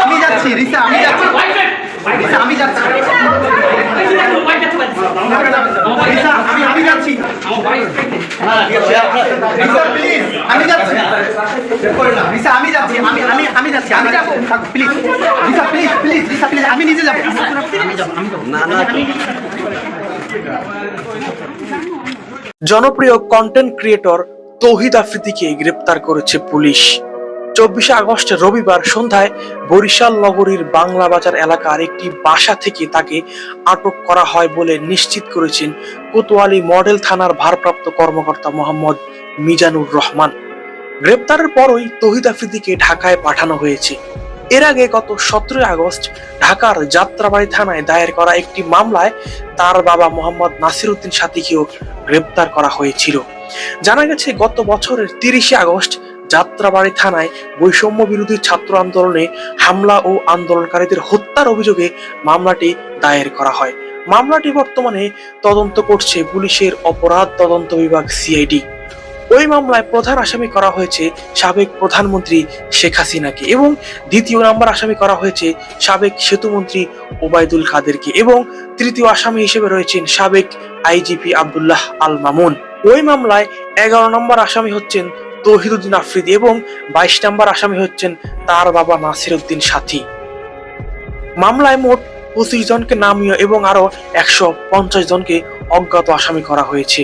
আমি যাচ্ছি রিসা আমি যাচ্ছি আমি যাচ্ছি রিসা আমি আমি যাচ্ছি প্লিজ আমি যাচ্ছি আমি যাচ্ছি আমি আমি যাচ্ছি আমি যাব please Risa please please Risa please আমি নিজে যাব যাব না না জনপ্রিয় কন্টেন্ট ক্রিয়েটর তৌহিদ আফ্রিদিকে গ্রেপ্তার করেছে পুলিশ। চব্বিশে আগস্ট রবিবার সন্ধ্যায় বরিশাল নগরীর বাংলা বাজার এলাকার একটি বাসা থেকে তাকে আটক করা হয় বলে নিশ্চিত করেছেন কোতোয়ালি মডেল থানার ভারপ্রাপ্ত কর্মকর্তা মোহাম্মদ মিজানুর রহমান। গ্রেপ্তারের পরই তৌহিদ আফ্রিদিকে ঢাকায় পাঠানো হয়েছে। এর আগে গত সতেরোই আগস্ট ঢাকার যাত্রাবাড়ি থানায় দায়ের করা একটি মামলায় তার বাবা মোহাম্মদ নাসিরউদ্দিন সাথীকেও গ্রেপ্তার করা হয়েছিল। জানা গেছে, গত বছরের তিরিশে আগস্ট যাত্রাবাড়ি থানায় বৈষম্য বিরোধী ছাত্র আন্দোলনে হামলা ও আন্দোলনকারীদের হত্যার অভিযোগে মামলাটি দায়ের করা হয়। মামলাটি বর্তমানে তদন্ত করছে পুলিশের অপরাধ তদন্ত বিভাগ সিআইডি। ওই মামলায় প্রধান আসামি করা হয়েছে সাবেক প্রধানমন্ত্রী শেখ হাসিনাকে এবং দ্বিতীয় নাম্বার আসামি করা হয়েছে সাবেক সেতুমন্ত্রী ওবায়দুল কাদেরকে এবং তৃতীয় আসামি হিসেবে রয়েছেন সাবেক আইজিপি আবদুল্লাহ আল মামুন। ওই মামলায় এগারো নম্বর আসামি হচ্ছেন তৌহিদুদ্দিন আফ্রিদি এবং বাইশ নম্বর আসামি হচ্ছেন তার বাবা নাসির উদ্দিন সাথী। মামলায় মোট পঁচিশ জনকে নামীয় এবং আরও একশো পঞ্চাশ জনকে অজ্ঞাত আসামি করা হয়েছে।